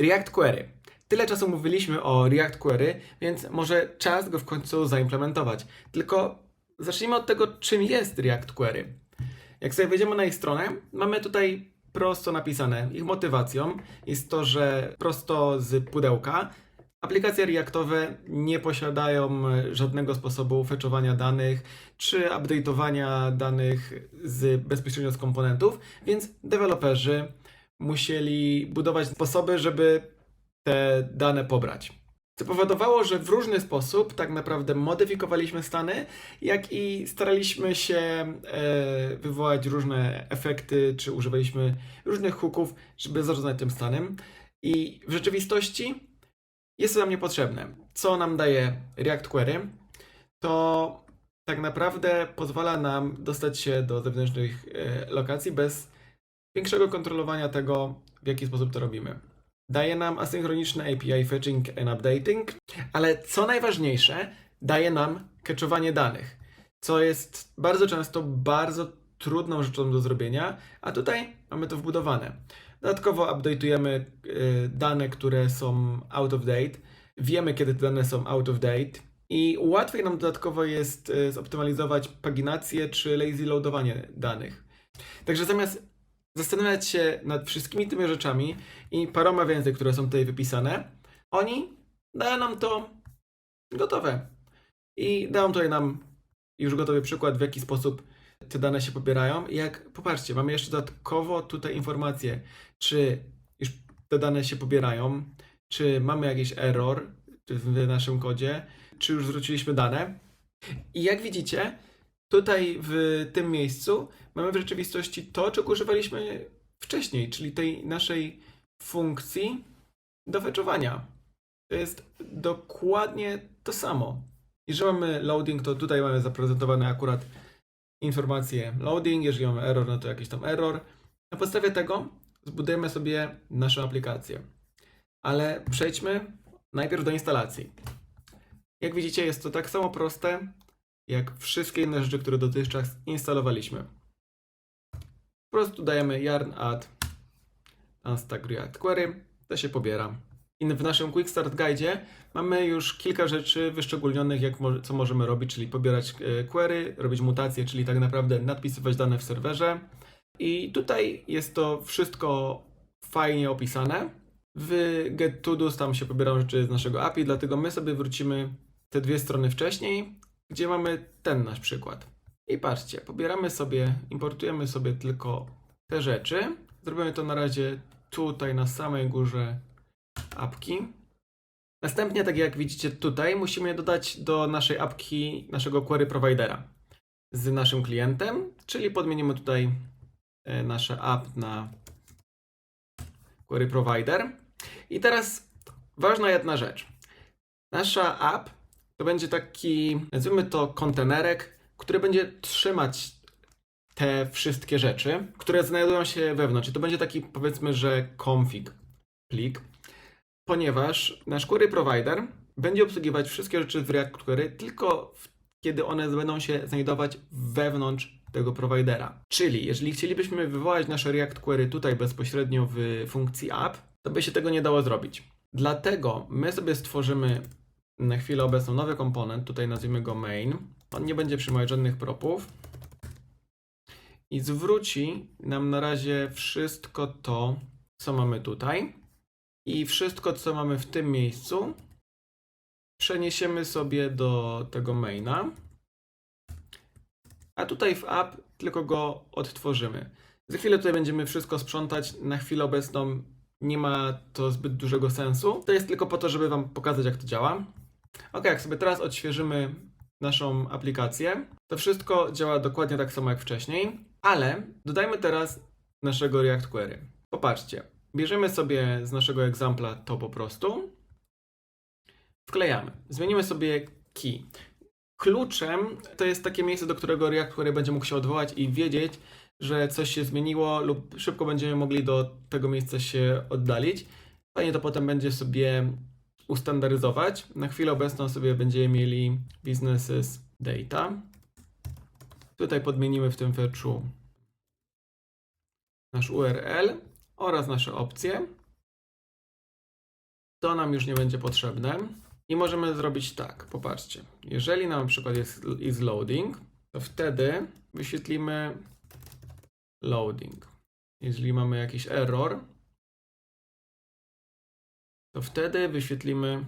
React Query. Tyle czasu mówiliśmy o React Query, więc może czas go w końcu zaimplementować. Tylko zacznijmy od tego, czym jest React Query. Jak sobie wejdziemy na ich stronę, mamy tutaj prosto napisane. Ich motywacją jest to, że prosto z pudełka aplikacje Reactowe nie posiadają żadnego sposobu fetchowania danych czy update'owania danych z, bezpośrednio z komponentów, więc deweloperzy musieli budować sposoby, żeby te dane pobrać. Co powodowało, że w różny sposób tak naprawdę modyfikowaliśmy stany, jak i staraliśmy się e, wywołać różne efekty, czy używaliśmy różnych hooków, żeby zarządzać tym stanem. I w rzeczywistości jest to nam niepotrzebne. Co nam daje React Query? To tak naprawdę pozwala nam dostać się do zewnętrznych e, lokacji bez większego kontrolowania tego, w jaki sposób to robimy. Daje nam asynchroniczne API fetching and updating, ale co najważniejsze, daje nam cachowanie danych, co jest bardzo często bardzo trudną rzeczą do zrobienia, a tutaj mamy to wbudowane. Dodatkowo update'ujemy y, dane, które są out of date. Wiemy, kiedy te dane są out of date. I łatwiej nam dodatkowo jest y, zoptymalizować paginację czy lazy loadowanie danych. Także zamiast zastanawiać się nad wszystkimi tymi rzeczami i paroma więcej, które są tutaj wypisane, oni dają nam to gotowe. I dają tutaj nam już gotowy przykład, w jaki sposób te dane się pobierają. Jak popatrzcie, mamy jeszcze dodatkowo tutaj informacje, czy już te dane się pobierają, czy mamy jakiś error w naszym kodzie, czy już zwróciliśmy dane. I jak widzicie, tutaj w tym miejscu mamy w rzeczywistości to, czego używaliśmy wcześniej, czyli tej naszej funkcji do fetchowania. To jest dokładnie to samo. Jeżeli mamy loading, to tutaj mamy zaprezentowane akurat informacje loading, jeżeli mamy error, no to jakiś tam error. Na podstawie tego zbudujemy sobie naszą aplikację. Ale przejdźmy najpierw do instalacji. Jak widzicie, jest to tak samo proste, jak wszystkie inne rzeczy, które dotychczas instalowaliśmy. Po prostu dajemy yarn add unstack query, to się pobiera. I w naszym Quick Start Guide mamy już kilka rzeczy wyszczególnionych, jak mo- co możemy robić, czyli pobierać e, query, robić mutacje, czyli tak naprawdę nadpisywać dane w serwerze. I tutaj jest to wszystko fajnie opisane. W GetToDo's tam się pobierają rzeczy z naszego API, dlatego my sobie wrócimy te dwie strony wcześniej, gdzie mamy ten nasz przykład. I patrzcie, pobieramy sobie, importujemy sobie tylko te rzeczy. Zrobimy to na razie tutaj na samej górze apki. Następnie, tak jak widzicie tutaj, musimy dodać do naszej apki naszego query providera z naszym klientem, czyli podmienimy tutaj e, nasze app na query provider. I teraz ważna jedna rzecz. Nasza app to będzie taki, nazwijmy to kontenerek, który będzie trzymać te wszystkie rzeczy, które znajdują się wewnątrz. To będzie taki, powiedzmy, że config plik, ponieważ nasz query provider będzie obsługiwać wszystkie rzeczy w React Query tylko w, kiedy one będą się znajdować wewnątrz tego providera. Czyli jeżeli chcielibyśmy wywołać nasze React Query tutaj bezpośrednio w funkcji app, to by się tego nie dało zrobić. Dlatego my sobie stworzymy na chwilę obecną nowy komponent, tutaj nazwijmy go main. On nie będzie przyjmować żadnych propów i zwróci nam na razie wszystko to, co mamy tutaj i wszystko, co mamy w tym miejscu przeniesiemy sobie do tego maina, a tutaj w app tylko go odtworzymy. Za chwilę tutaj będziemy wszystko sprzątać. Na chwilę obecną nie ma to zbyt dużego sensu. To jest tylko po to, żeby Wam pokazać, jak to działa. Ok, jak sobie teraz odświeżymy naszą aplikację, to wszystko działa dokładnie tak samo jak wcześniej, ale dodajmy teraz naszego React Query. Popatrzcie, bierzemy sobie z naszego egzampla to po prostu, wklejamy, zmienimy sobie key. Kluczem to jest takie miejsce, do którego React Query będzie mógł się odwołać i wiedzieć, że coś się zmieniło lub szybko będziemy mogli do tego miejsca się oddalić. Fajnie to potem będzie sobie ustandaryzować. Na chwilę obecną sobie będziemy mieli businesses data. Tutaj podmienimy w tym fetchu nasz URL oraz nasze opcje. to nam już nie będzie potrzebne. I możemy zrobić tak, popatrzcie. Jeżeli nam na przykład jest is loading, to wtedy wyświetlimy loading. Jeżeli mamy jakiś error, to wtedy wyświetlimy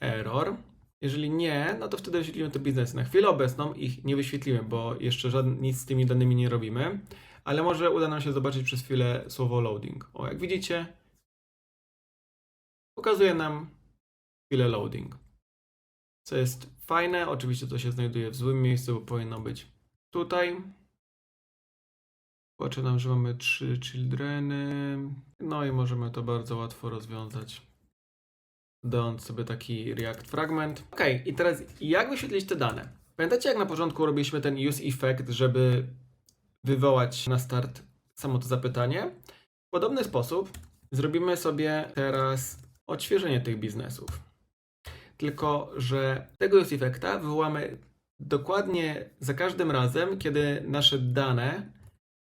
error. Jeżeli nie, no to wtedy wyświetlimy te biznesy. Na chwilę obecną ich nie wyświetlimy, bo jeszcze żadn- nic z tymi danymi nie robimy, ale może uda nam się zobaczyć przez chwilę słowo loading. O, jak widzicie, pokazuje nam chwilę loading. Co jest fajne, oczywiście to się znajduje w złym miejscu, bo powinno być tutaj. Płacze nam, że mamy trzy childreny. No i możemy to bardzo łatwo rozwiązać. Dając sobie taki React fragment. Ok, i teraz jak wyświetlić te dane? Pamiętacie, jak na początku robiliśmy ten use effect, żeby wywołać na start samo to zapytanie? W podobny sposób zrobimy sobie teraz odświeżenie tych biznesów. Tylko, że tego use effecta wywołamy dokładnie za każdym razem, kiedy nasze dane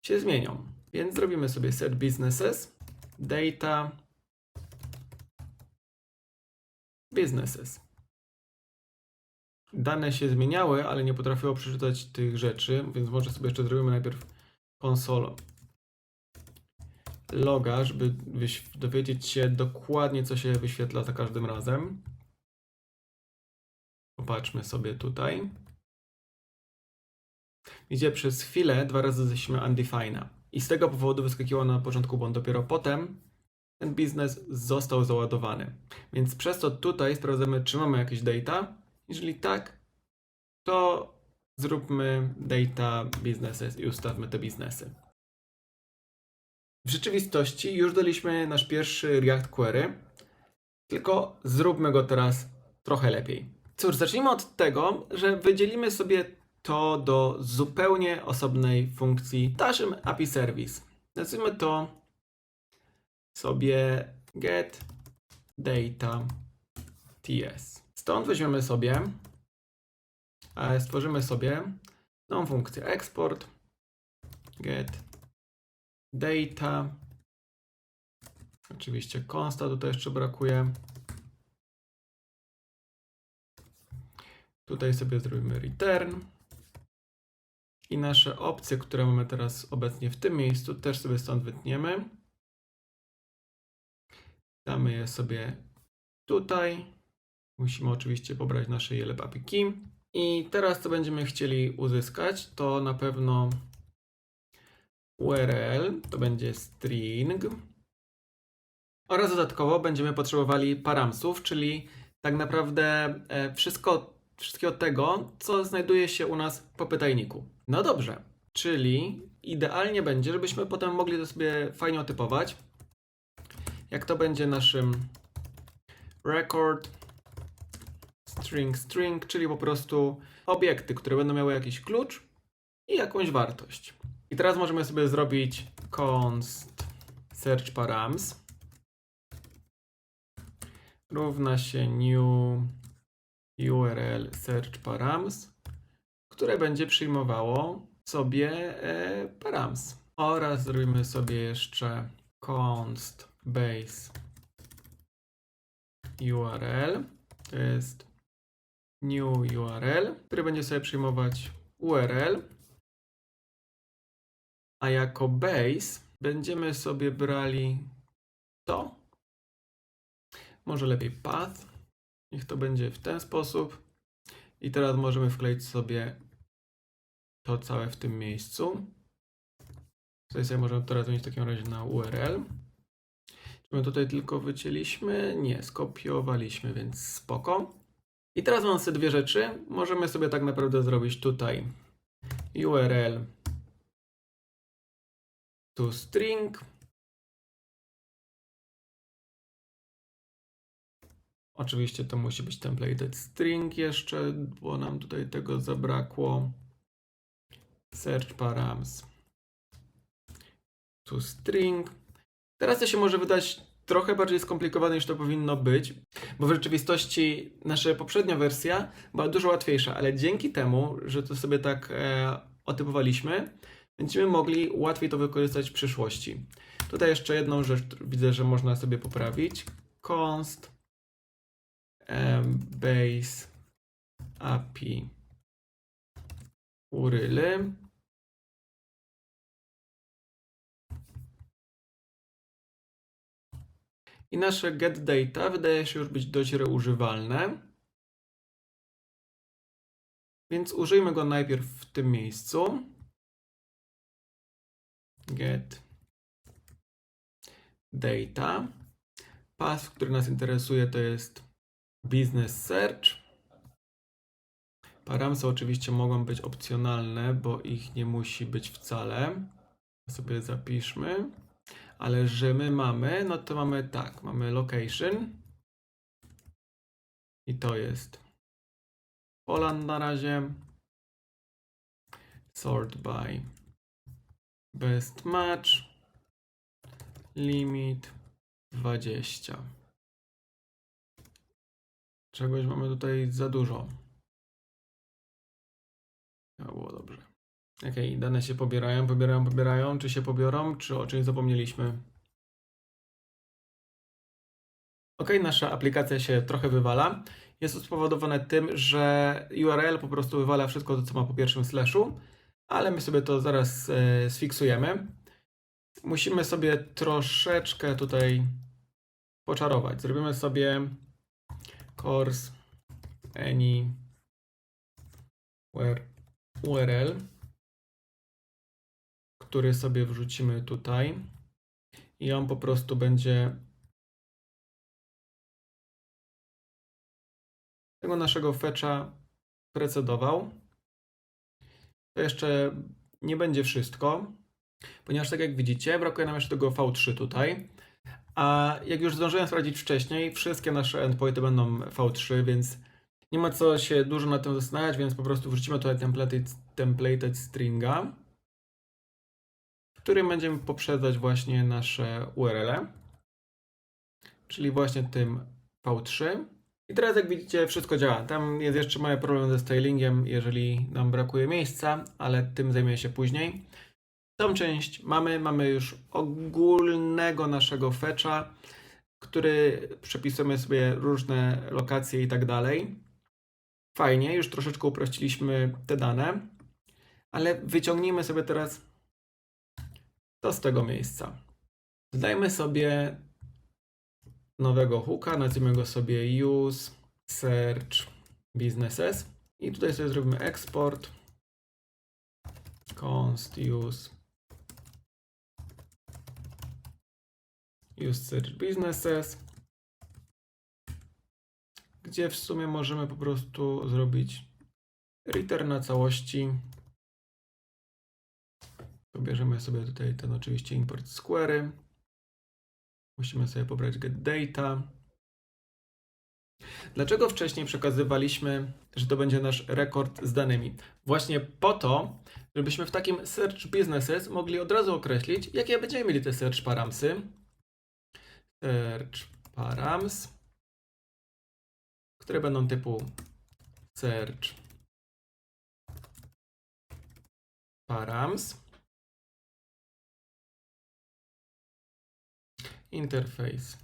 się zmienią. Więc zrobimy sobie set businesses, data, businesses. Dane się zmieniały, ale nie potrafiło przeczytać tych rzeczy, więc może sobie jeszcze zrobimy najpierw console loga, żeby dowiedzieć się dokładnie, co się wyświetla za każdym razem. Popatrzmy sobie tutaj. Gdzie przez chwilę dwa razy zeszliśmy undefined. I z tego powodu wyskakiwał na początku błąd. Dopiero potem ten biznes został załadowany. Więc przez to tutaj sprawdzamy, czy mamy jakieś data. Jeżeli tak, to zróbmy data businesses i ustawmy te biznesy. W rzeczywistości już daliśmy nasz pierwszy React Query, tylko zróbmy go teraz trochę lepiej. Cóż, zacznijmy od tego, że wydzielimy sobie to do zupełnie osobnej funkcji w naszym API Service. Nazwijmy to sobie get data ts. Stąd weźmiemy sobie, stworzymy sobie nową funkcję export get data. Oczywiście consta tutaj jeszcze brakuje. Tutaj sobie zrobimy return. I nasze opcje, które mamy teraz obecnie w tym miejscu, też sobie stąd wytniemy. Damy je sobie tutaj. Musimy oczywiście pobrać nasze YLB API key. I teraz co będziemy chcieli uzyskać, to na pewno URL, to będzie string. Oraz dodatkowo będziemy potrzebowali paramsów, czyli tak naprawdę e, wszystko, wszystkiego tego, co znajduje się u nas po pytajniku. No dobrze, czyli idealnie będzie, żebyśmy potem mogli to sobie fajnie otypować. Jak to będzie naszym record string string, czyli po prostu obiekty, które będą miały jakiś klucz i jakąś wartość. I teraz możemy sobie zrobić const search params równa się new URL search params, które będzie przyjmowało sobie e, params. Oraz zrobimy sobie jeszcze const base URL. To jest new URL, który będzie sobie przyjmować URL. A jako base będziemy sobie brali to. Może lepiej path. Niech to będzie w ten sposób. I teraz możemy wkleić sobie to całe w tym miejscu. Tutaj sobie możemy teraz zmienić w takim razie na URL. Czy my tutaj tylko wycięliśmy? Nie, skopiowaliśmy, więc spoko. I teraz mam sobie dwie rzeczy. Możemy sobie tak naprawdę zrobić tutaj URL to string. Oczywiście to musi być templated string jeszcze, bo nam tutaj tego zabrakło. Search params to string. Teraz to się może wydać trochę bardziej skomplikowane niż to powinno być, bo w rzeczywistości nasza poprzednia wersja była dużo łatwiejsza, ale dzięki temu, że to sobie tak e, otypowaliśmy, będziemy mogli łatwiej to wykorzystać w przyszłości. Tutaj jeszcze jedną rzecz widzę, że można sobie poprawić. Const em, base API uryly. I nasze get data wydaje się już być dość reużywalne. Więc użyjmy go najpierw w tym miejscu. Get data. Path, który nas interesuje, to jest business search. Paramsy oczywiście mogą być opcjonalne, bo ich nie musi być wcale. Sobie zapiszmy. Ale że my mamy, no to mamy tak, mamy location. I to jest Poland na razie. Sort by best match. Limit 20. Czegoś mamy tutaj za dużo. Okej, dane się pobierają, pobierają, pobierają. Czy się pobiorą, czy o czymś zapomnieliśmy? Ok, nasza aplikacja się trochę wywala. Jest to spowodowane tym, że URL po prostu wywala wszystko to, co ma po pierwszym slashu, ale my sobie to zaraz e, sfiksujemy. Musimy sobie troszeczkę tutaj poczarować. Zrobimy sobie course any where URL, który sobie wrzucimy tutaj i on po prostu będzie tego naszego fetcha precedował. To jeszcze nie będzie wszystko, ponieważ tak jak widzicie, brakuje nam jeszcze tego V3 tutaj. A jak już zdążyłem sprawdzić wcześniej, wszystkie nasze endpointy będą V3, więc nie ma co się dużo na tym zastanawiać, więc po prostu wrzucimy tutaj templated, templated stringa, którym będziemy poprzedzać właśnie nasze URL, -e, czyli właśnie tym V3. I teraz jak widzicie wszystko działa. Tam jest jeszcze mały problem ze stylingiem, jeżeli nam brakuje miejsca, ale tym zajmie się później. Tą część mamy, mamy już ogólnego naszego fetcha, który przepisujemy sobie różne lokacje i tak dalej. Fajnie, już troszeczkę uprościliśmy te dane, ale wyciągnijmy sobie teraz to z tego miejsca. Dodajmy sobie nowego hooka, nazwijmy go sobie use search businesses i tutaj sobie zrobimy export const use use search businesses gdzie w sumie możemy po prostu zrobić return na całości pobierzemy sobie tutaj ten oczywiście import z query Musimy sobie pobrać get data. Dlaczego wcześniej przekazywaliśmy, że to będzie nasz rekord z danymi? Właśnie po to, żebyśmy w takim search businesses mogli od razu określić, jakie będziemy mieli te search paramsy. Search params, które będą typu search params. Interface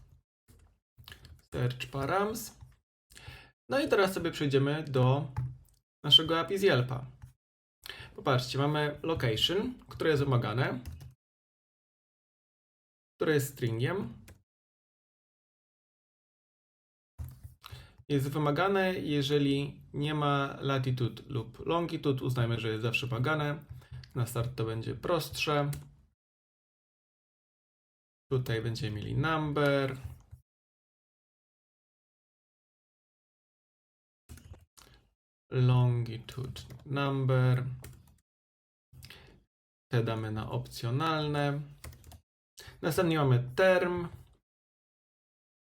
search params. No i teraz sobie przejdziemy do naszego API z Yelpa. Popatrzcie, mamy location, które jest wymagane, które jest stringiem. Jest wymagane, jeżeli nie ma latitude lub longitude, uznajmy, że jest zawsze wymagane. Na start to będzie prostsze. Tutaj będziemy mieli number. Longitude number. Te damy na opcjonalne. Następnie mamy term,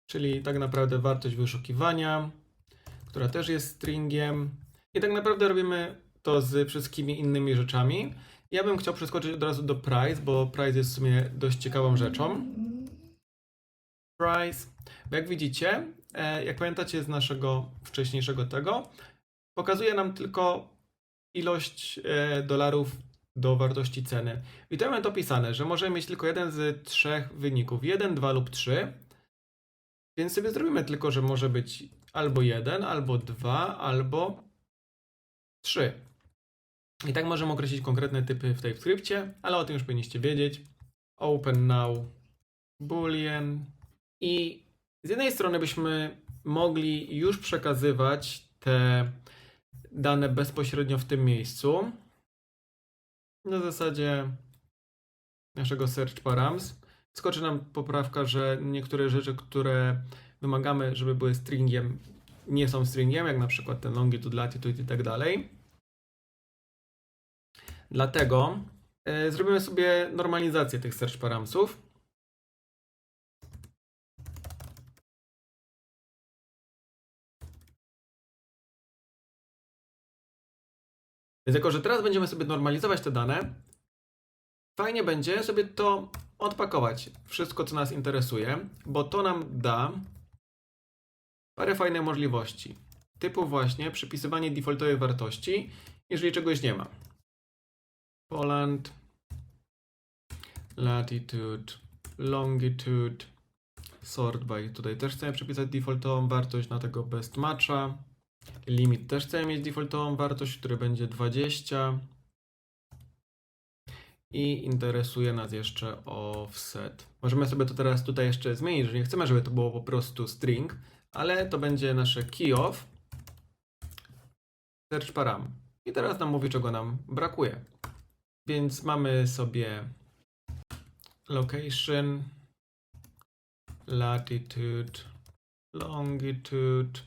czyli tak naprawdę wartość wyszukiwania, która też jest stringiem. I tak naprawdę robimy to z wszystkimi innymi rzeczami. Ja bym chciał przeskoczyć od razu do price, bo price jest w sumie dość ciekawą rzeczą. Price, jak widzicie, e, jak pamiętacie z naszego wcześniejszego tego, pokazuje nam tylko ilość e, dolarów do wartości ceny. I tu mamy to pisane, że możemy mieć tylko jeden z trzech wyników, jeden, dwa lub trzy. Więc sobie zrobimy tylko, że może być albo 1, albo 2, albo 3. I tak możemy określić konkretne typy w TypeScriptie, ale o tym już powinniście wiedzieć. Open now boolean i z jednej strony byśmy mogli już przekazywać te dane bezpośrednio w tym miejscu. Na zasadzie naszego search params. Skoczy nam poprawka, że niektóre rzeczy, które wymagamy, żeby były stringiem, nie są stringiem, jak na przykład ten longitude, latitude i tak dalej. Dlatego e, zrobimy sobie normalizację tych search paramsów. Więc jako, że teraz będziemy sobie normalizować te dane, fajnie będzie sobie to odpakować, wszystko co nas interesuje, bo to nam da parę fajnych możliwości. Typu właśnie przypisywanie defaultowej wartości, jeżeli czegoś nie ma. Poland, latitude, longitude, sort by. Tutaj też chcemy przypisać defaultową wartość na tego best matcha. Limit też chcemy mieć defaultową wartość, który będzie 20. I interesuje nas jeszcze offset. Możemy sobie to teraz tutaj jeszcze zmienić, że nie chcemy, żeby to było po prostu string, ale to będzie nasze key of search param. I teraz nam mówi, czego nam brakuje. Więc mamy sobie location, latitude, longitude,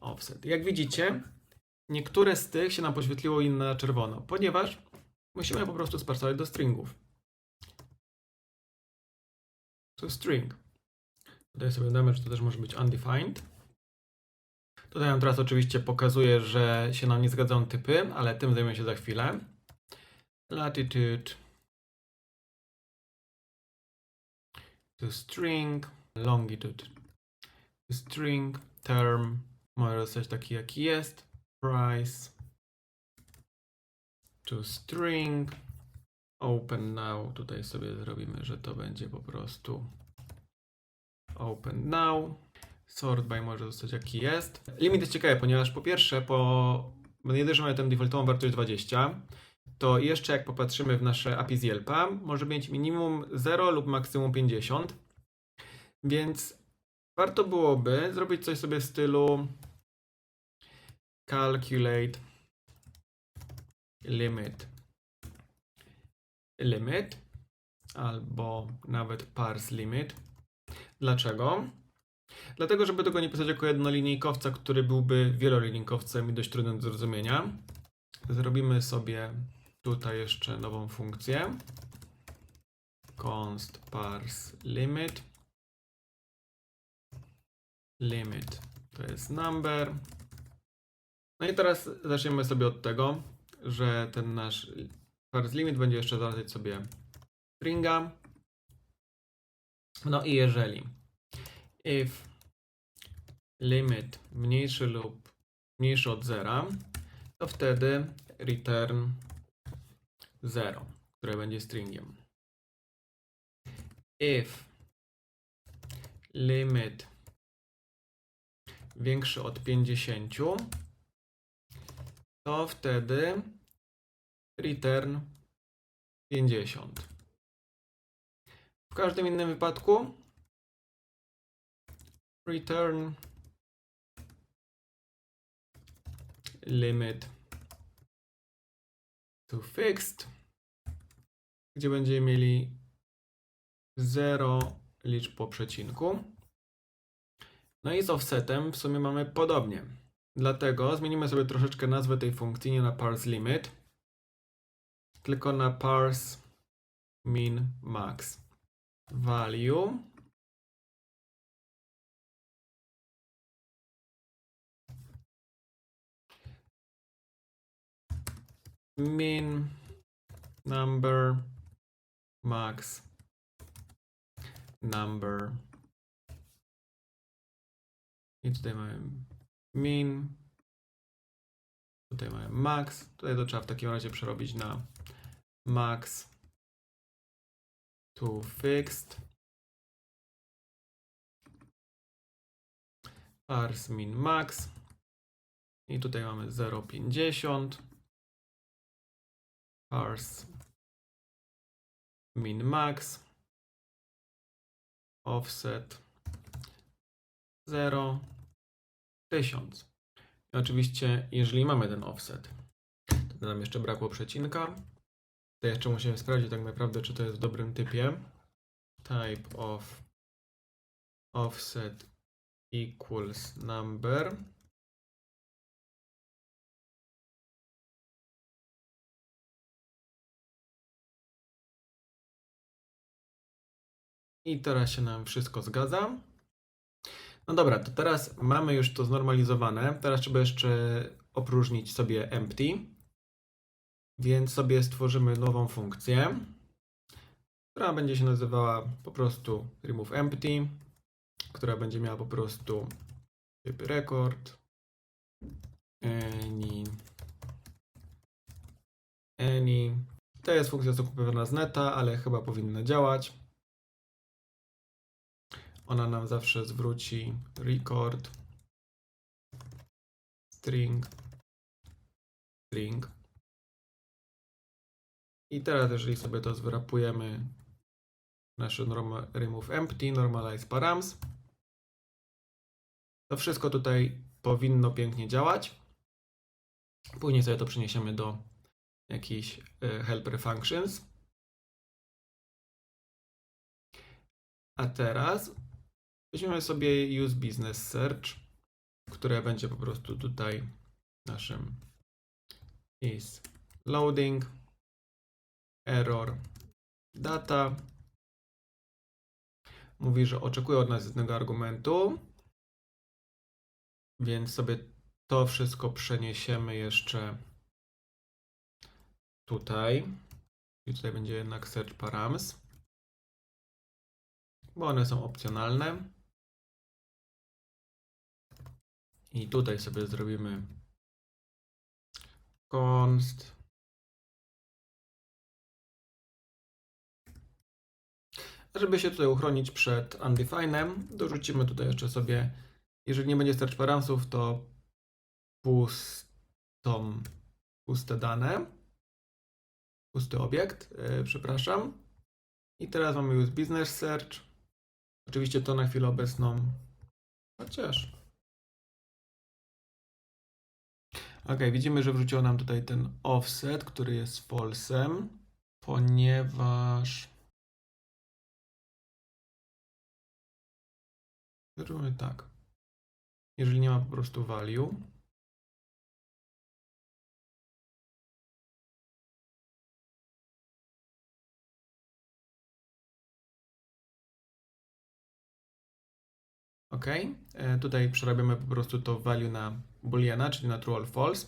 offset. Jak widzicie, niektóre z tych się nam poświetliło inne na czerwono, ponieważ musimy po prostu spasować do stringów. To string. Tutaj sobie damy, że to też może być undefined. Tutaj nam teraz oczywiście pokazuje, że się nam nie zgadzają typy, ale tym zajmę się za chwilę. Latitude. To string, longitude. To string, term. Może zostać taki jaki jest, price. To string, open now, tutaj sobie zrobimy, że to będzie po prostu open now. Sort by może zostać jaki jest. Limit jest ciekawy, ponieważ po pierwsze, po nie dość, że mamy tę defaultową wartość 20, to jeszcze jak popatrzymy w nasze API z Yelpa, może mieć minimum 0 lub maksimum 50. Więc warto byłoby zrobić coś sobie w stylu calculate limit limit albo nawet parse limit. Dlaczego? Dlatego, żeby tego nie pisać jako jednolinijkowca, który byłby wielolinijkowcem i dość trudnym do zrozumienia, zrobimy sobie tutaj jeszcze nową funkcję. const parse limit limit to jest number. No i teraz zaczniemy sobie od tego, że ten nasz parse limit będzie jeszcze zawracać sobie stringa. No i jeżeli if limit mniejszy lub mniejszy od zera, to wtedy return 0, które będzie stringiem. If limit większy od 50, to wtedy return 50. W każdym innym wypadku return limit to fixed, gdzie będziemy mieli 0 liczb po przecinku. No i z offsetem w sumie mamy podobnie. Dlatego zmienimy sobie troszeczkę nazwę tej funkcji, nie na parse limit, tylko na parse min max. Value min number max number i tutaj mamy min tutaj mamy max tutaj to trzeba w takim razie przerobić na max to fixed parse min max. I tutaj mamy 0,50. Parse min max. Offset 0, 1000. I oczywiście, jeżeli mamy ten offset, to nam jeszcze brakło przecinka. To jeszcze musimy sprawdzić tak naprawdę, czy to jest w dobrym typie. Type of offset equals number. I teraz się nam wszystko zgadza. No dobra, to teraz mamy już to znormalizowane. Teraz trzeba jeszcze opróżnić sobie empty. Więc sobie stworzymy nową funkcję, która będzie się nazywała po prostu remove empty, która będzie miała po prostu typ record any any to jest funkcja zakupowana z neta, ale chyba powinna działać. Ona nam zawsze zwróci record string string i teraz jeżeli sobie to zwrapujemy nasze norma, remove empty, normalize params to wszystko tutaj powinno pięknie działać. Później sobie to przeniesiemy do jakichś e, helper functions. A teraz weźmiemy sobie use business search, które będzie po prostu tutaj naszym is loading error data. Mówi, że oczekuje od nas jednego argumentu, więc sobie to wszystko przeniesiemy jeszcze tutaj. I tutaj będzie jednak search params, bo one są opcjonalne. I tutaj sobie zrobimy const Żeby się tutaj uchronić przed undefine'em, dorzucimy tutaj jeszcze sobie, jeżeli nie będzie search paramsów, to pustą, puste dane, pusty obiekt, yy, przepraszam. I teraz mamy już business search. Oczywiście to na chwilę obecną, chociaż. Ok, widzimy, że wrzuciło nam tutaj ten offset, który jest false'em, ponieważ Zróbmy tak. Jeżeli nie ma po prostu value, OK. E, Tutaj przerabiamy po prostu to value na booleana, czyli na true or false.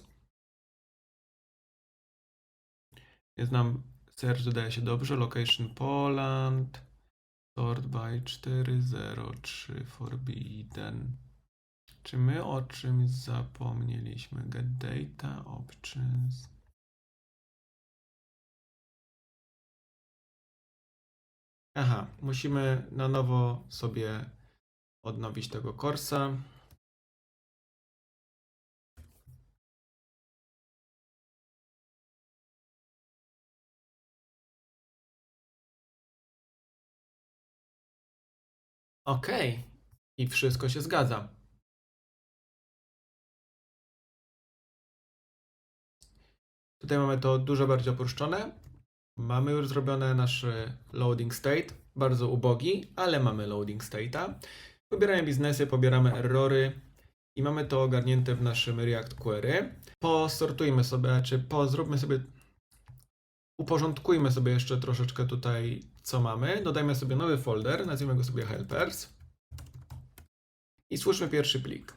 Jest nam search dodaje się dobrze. Location Poland. Sort by 403 forbidden. Czy my o czymś zapomnieliśmy? Get data options. Aha, musimy na nowo sobie odnowić tego korsa. OK. I wszystko się zgadza. Tutaj mamy to dużo bardziej opuszczone. Mamy już zrobione nasz loading state. Bardzo ubogi, ale mamy loading state'a. Pobieramy biznesy, pobieramy errory i mamy to ogarnięte w naszym React Query. Posortujmy sobie, czy po, zróbmy sobie, uporządkujmy sobie jeszcze troszeczkę tutaj, co mamy. Dodajmy sobie nowy folder, nazwijmy go sobie helpers. I stwórzmy pierwszy plik.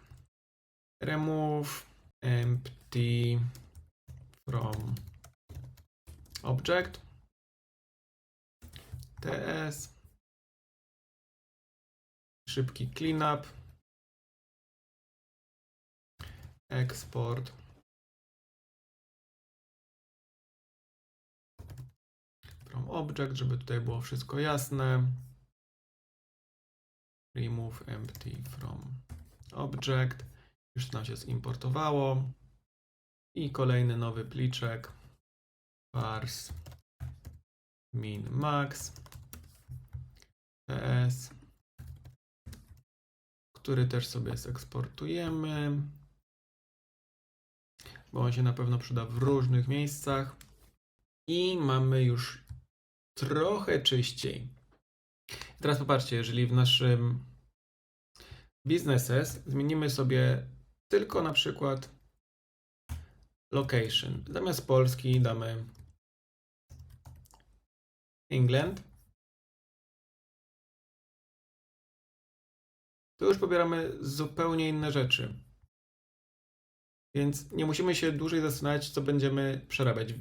Remove empty from object ts szybki cleanup export object, żeby tutaj było wszystko jasne. Remove empty from object, już nam się zimportowało. I kolejny nowy pliczek. Parse min max. Ps który też sobie zeksportujemy bo on się na pewno przyda w różnych miejscach. I mamy już trochę czyściej. Teraz popatrzcie, jeżeli w naszym businesses zmienimy sobie tylko na przykład location. Zamiast Polski damy England. To już pobieramy zupełnie inne rzeczy. Więc nie musimy się dłużej zastanawiać, co będziemy przerabiać.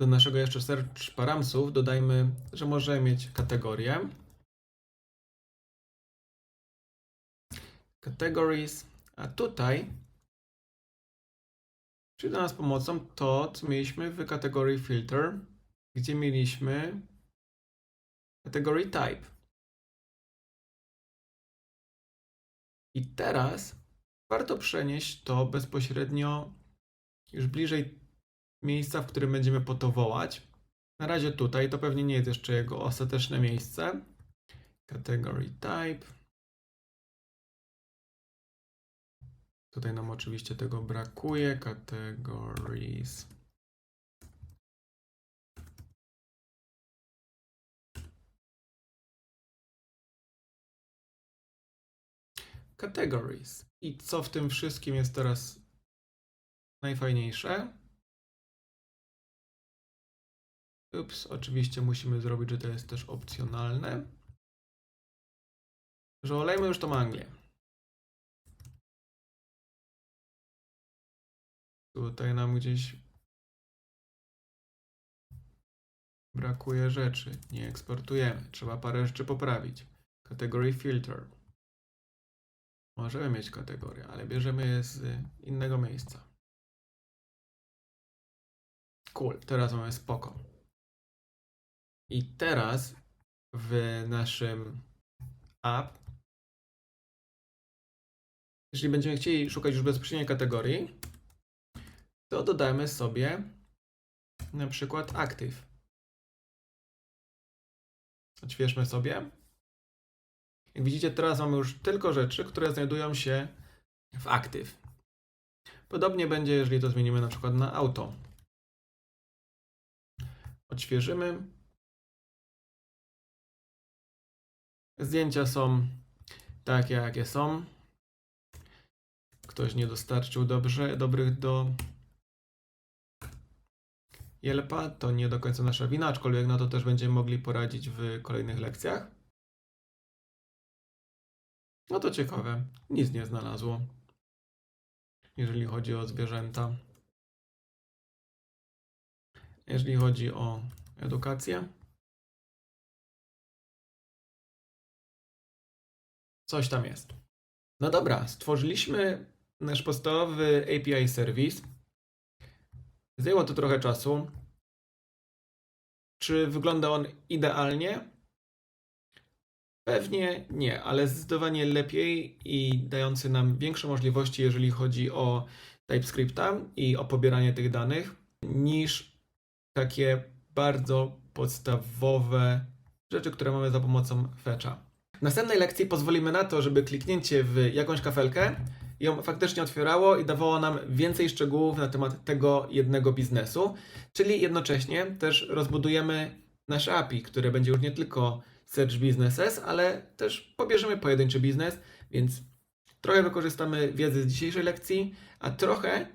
Do naszego jeszcze search paramsów dodajmy, że możemy mieć kategorię. Categories, a tutaj przyjdzie nas pomocą to, co mieliśmy w kategorii filter, gdzie mieliśmy kategorii type. I teraz warto przenieść to bezpośrednio już bliżej miejsca, w którym będziemy po to wołać. Na razie tutaj, to pewnie nie jest jeszcze jego ostateczne miejsce. Category type. Tutaj nam oczywiście tego brakuje. Categories. Categories. I co w tym wszystkim jest teraz najfajniejsze? Ups, oczywiście musimy zrobić, że to jest też opcjonalne. Że olejmy już tą Anglię. Tutaj nam gdzieś brakuje rzeczy. Nie eksportujemy. Trzeba parę rzeczy poprawić. Category filter. Możemy mieć kategorię, ale bierzemy je z innego miejsca. Cool, teraz mamy spoko. I teraz w naszym app, jeżeli będziemy chcieli szukać już bezpośredniej kategorii, to dodamy sobie na przykład active. Odświeżmy sobie. Jak widzicie, teraz mamy już tylko rzeczy, które znajdują się w active. Podobnie będzie, jeżeli to zmienimy na przykład na auto. Odświeżymy. Zdjęcia są takie, jakie są. Ktoś nie dostarczył dobrze, dobrych do Jelpa. To nie do końca nasza wina, aczkolwiek na to też będziemy mogli poradzić w kolejnych lekcjach. No to ciekawe. Nic nie znalazło. Jeżeli chodzi o zwierzęta. Jeżeli chodzi o edukację. Coś tam jest. No dobra, stworzyliśmy nasz podstawowy API serwis. Zajęło to trochę czasu. Czy wygląda on idealnie? Pewnie nie, ale zdecydowanie lepiej i dający nam większe możliwości, jeżeli chodzi o TypeScripta i o pobieranie tych danych, niż takie bardzo podstawowe rzeczy, które mamy za pomocą fetcha. W następnej lekcji pozwolimy na to, żeby kliknięcie w jakąś kafelkę ją faktycznie otwierało i dawało nam więcej szczegółów na temat tego jednego biznesu, czyli jednocześnie też rozbudujemy nasze API, które będzie już nie tylko Search Businesses, ale też pobierzemy pojedynczy biznes, więc trochę wykorzystamy wiedzy z dzisiejszej lekcji, a trochę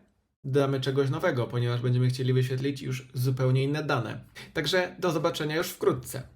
dodamy czegoś nowego, ponieważ będziemy chcieli wyświetlić już zupełnie inne dane. Także do zobaczenia już wkrótce.